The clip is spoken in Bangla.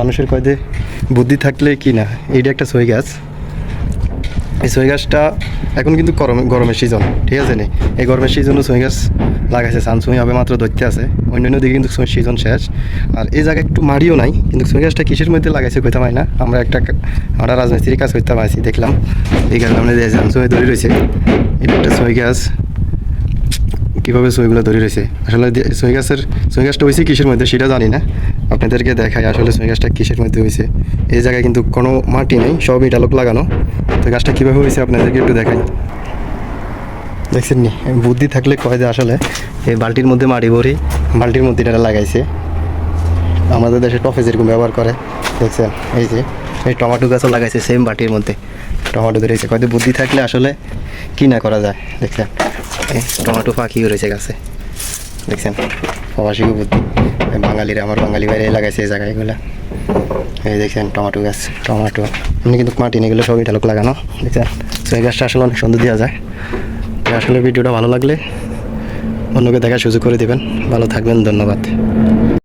মানুষের কয়দে বুদ্ধি থাকলে কি না? এইটা একটা সই গাছ। এই সই গাছটা এখন কিন্তু গরম, গরমের সিজন ঠিক আছে নি? এই গরমের সিজনে সই গাছ লাগাইছে, সানসুই হবে মাত্র দৈত্য আছে। অন্যান্য দিকে কিন্তু সিজন শেষ। আর এই জায়গায় একটু মারিও নাই, কিন্তু সই গাছটা কিসের মধ্যে লাগাইছে কইতে পারি না। আমরা একটা আমরা রাজমিস্ত্রির কাজ করতে পারছি, দেখলাম। এই গাছ আমরা সানসুই ধরে রয়েছে। এটা একটা সই গাছ। কীভাবে সইগুলো ধরে রয়েছে আসলে সই গাছের সই গাছটা হয়েছে কিসের মধ্যে সেটা জানি না। আপনাদেরকে দেখাই আসলে সই গাছটা কিসের মধ্যে হয়েছে। এই জায়গায় কিন্তু কোনো মাটি নেই সব ইটালোক লাগানো। তো গাছটা কীভাবে হয়েছে আপনাদেরকে একটু দেখাই। দেখছেন নি? বুদ্ধি থাকলে কয় যে আসলে এই বালতির মধ্যে মাটি ভরি বালতির মধ্যে এটা লাগাইছে। আমাদের দেশে টফে যেরকম ব্যবহার করে। দেখছেন? এই যে, এই টমাটো গাছও লাগাইছে সেম বাটির মধ্যে। টমেটো ধরেছে কয়তো বুদ্ধি থাকলে আসলে কি না করা যায়? দেখছেন? টমেটো পাখিও রয়েছে গাছে। দেখছেন? প্রবাসীও বুদ্ধি। বাঙালিরা, আমার বাঙালি বাইরে লাগাইছে এই জায়গায় এগুলো। এই দেখছেন, টমেটো গাছ, টমেটো। এমনি কিন্তু মাটি নেই, এগুলো সবই ঢালক লাগানো। দেখছেন? তো এই গাছটা আসলে অনেক সুন্দর দেওয়া যায়। আসলে ভিডিওটা ভালো লাগলে অন্যকে দেখার সুযোগ করে দেবেন। ভালো থাকবেন, ধন্যবাদ।